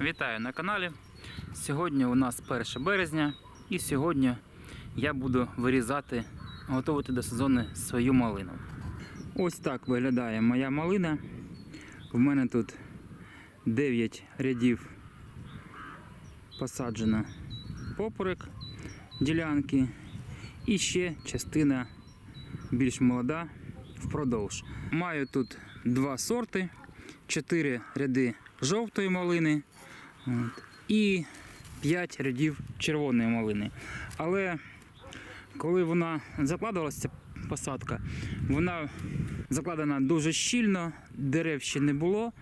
Вітаю на каналі. Сьогодні у нас 1 березня і сьогодні я буду вирізати, готувати до сезону свою малину. Ось так виглядає моя малина. В мене тут 9 рядів посаджено поперек ділянки і ще частина більш молода впродовж. Маю тут два сорти, 4 ряди жовтої малини от, і 5 рядів червоної малини. Але коли вона закладувалася, ця посадка, вона закладена дуже щільно, дерев ще не було.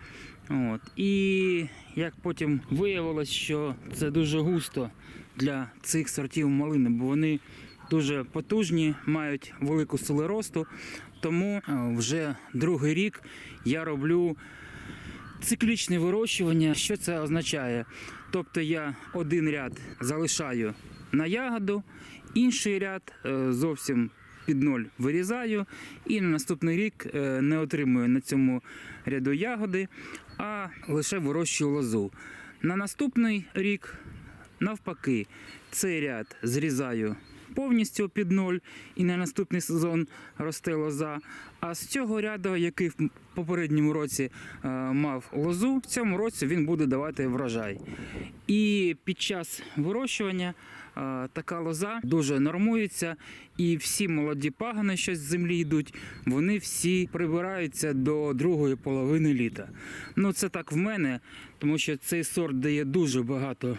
От. І як потім виявилось, що це дуже густо для цих сортів малини, бо вони дуже потужні, мають велику силу росту. Тому е, вже другий рік я роблю циклічне вирощування. Що це означає? Тобто я один ряд залишаю на ягоду, інший ряд е, зовсім під ноль вирізаю, і на наступний рік е, не отримую на цьому ряду ягоди, а лише вирощую лозу. На наступний рік, навпаки, цей ряд зрізаю повністю під ноль, і на наступний сезон росте лоза. А з цього ряду, який в попередньому році е, мав лозу, в цьому році він буде давати врожай. І під час вирощування е, така лоза дуже нормується, і всі молоді пагани, що з землі йдуть, вони всі прибираються до другої половини літа. Ну це так в мене, тому що цей сорт дає дуже багато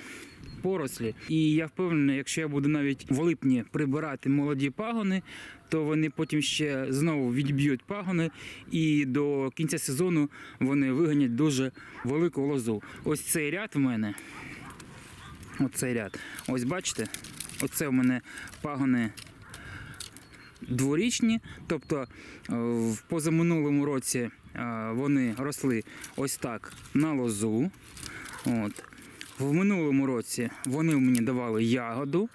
порослі. І я впевнений, якщо я буду навіть в липні прибирати молоді пагони, то вони потім ще знову відб'ють пагони, і до кінця сезону вони виганять дуже велику лозу. Ось цей ряд в мене. Оцей ряд. Ось бачите, оце в мене пагони дворічні, тобто е, в позаминулому році е, вони росли ось так на лозу. От. В минулому році вони мені давали ягоду.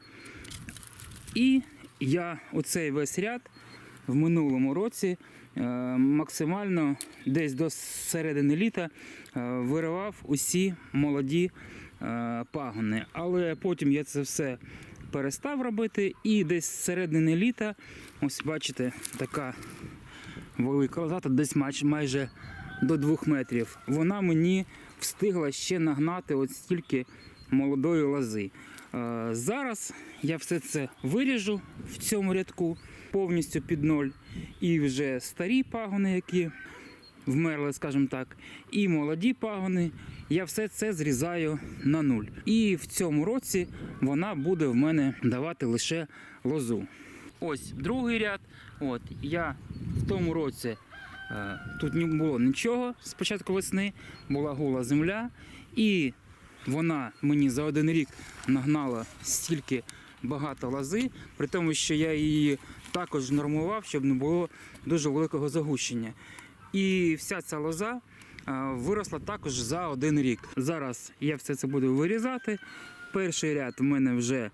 І я оцей весь ряд в минулому році е, максимально десь до середини літа е, виривав усі молоді е, пагони. Але потім я це все перестав робити, і десь з середини літа, ось бачите, така велика лоза, тут десь майже до двох метрів. Вона мені встигла ще нагнати от стільки молодої лози. Е, Зараз я все це виріжу в цьому рядку повністю під ноль. І вже старі пагони, які вмерли, скажімо так, і молоді пагони. Я все це зрізаю на нуль. І в цьому році вона буде в мене давати лише лозу. Ось другий ряд. От я в тому році тут не було нічого з початку весни, була гола земля, і вона мені за один рік нагнала стільки багато лози, при тому, що я її також нормував, щоб не було дуже великого загущення. І вся ця лоза е, виросла також за один рік. Зараз я все це буду вирізати. Перший ряд в мене вже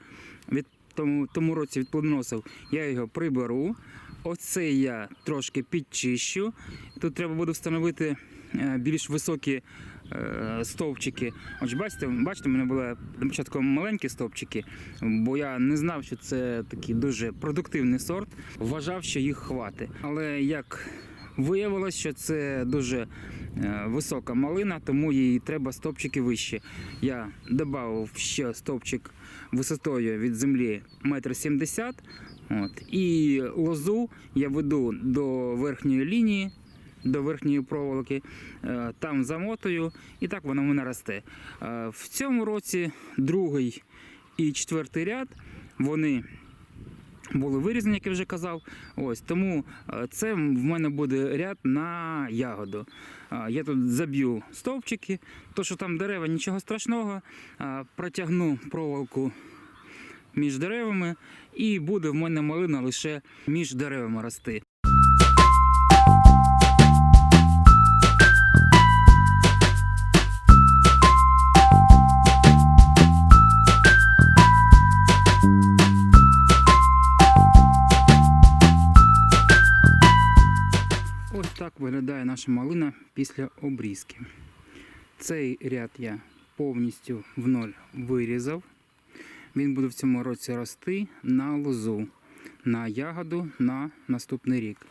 від тому, тому році відплодоносив, я його приберу. Оцей я трошки підчищу. Тут треба буде встановити е, більш високі е, стовпчики. Отже, бачите, бачите, в мене були на початку маленькі стовпчики, бо я не знав, що це такий дуже продуктивний сорт. Вважав, що їх хватить. Але як виявилось, що це дуже е, висока малина, тому їй треба стовпчики вище. Я додав ще стовпчик висотою від землі 1,70 м. От. І лозу я веду до верхньої лінії, до верхньої проволоки, е, там замотую, і так вона в мене росте. Е, В цьому році другий і четвертий ряд вони були вирізані, як я вже казав. Ось тому е, це в мене буде ряд на ягоду. Я тут заб'ю стовпчики, то що там дерева, нічого страшного. Протягну проволоку між деревами, і буде в мене малина лише між деревами рости. Ось так виглядає наша малина після обрізки. Цей ряд я повністю в ноль вирізав. Він буде в цьому році рости на лозу, на ягоду на наступний рік.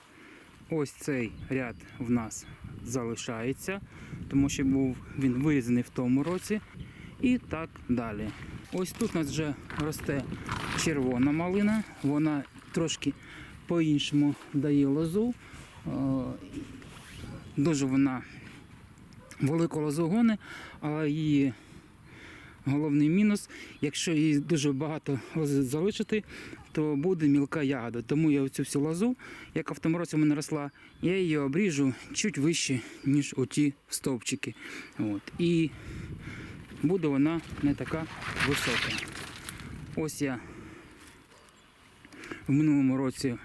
Ось цей ряд в нас залишається, тому що був він вирізаний в тому році. І так далі. Ось тут у нас вже росте червона малина, вона трошки по-іншому дає лозу. Е, Дуже вона велику лозу гони, але її головний мінус, якщо її дуже багато залишити, то буде мілка ягода. Тому я оцю всю лозу, яка в тому році мене росла, я її обріжу чуть вище, ніж оті стовпчики. От. І буде вона не така висока. Ось я в минулому році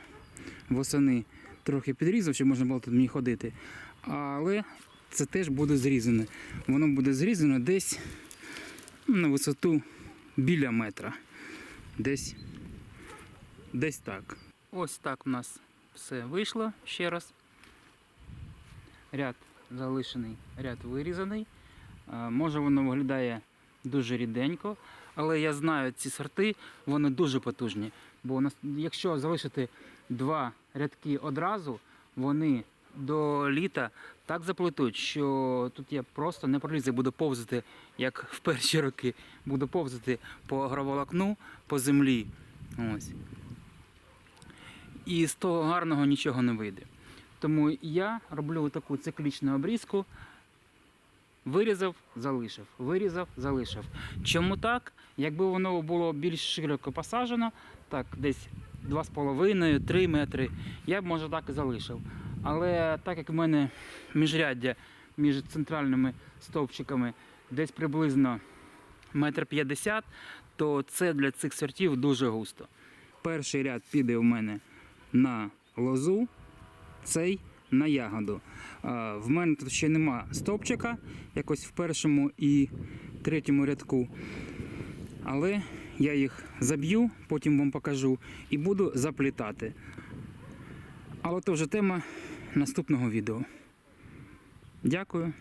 восени трохи підрізав, щоб можна було тут мені ходити. Але це теж буде зрізане. Воно буде зрізано десь на висоту біля метра. Десь, десь так. Ось так у нас все вийшло ще раз. Ряд залишений, ряд вирізаний. Е, Може воно виглядає дуже ріденько, але я знаю ці сорти, вони дуже потужні. Бо якщо залишити два рядки одразу, вони до літа так заплетуть, що тут я просто не пролізу, буду повзати, як в перші роки, буду повзати по агроволокну, по землі. Ось. І з того гарного нічого не вийде. Тому я роблю таку циклічну обрізку. Вирізав, залишив, вирізав, залишив. Чому так? Якби воно було більш широко посаджено, так десь 2,5-3 метри, я б може так і залишив. Але так як в мене міжряддя між центральними стовпчиками десь приблизно метр п'ятдесят, то це для цих сортів дуже густо. Перший ряд піде у мене на лозу, цей на ягоду. В мене тут ще нема стовпчика, якось в першому і третьому рядку. Але я їх заб'ю, потім вам покажу і буду заплітати. Але це вже тема наступного відео. Дякую.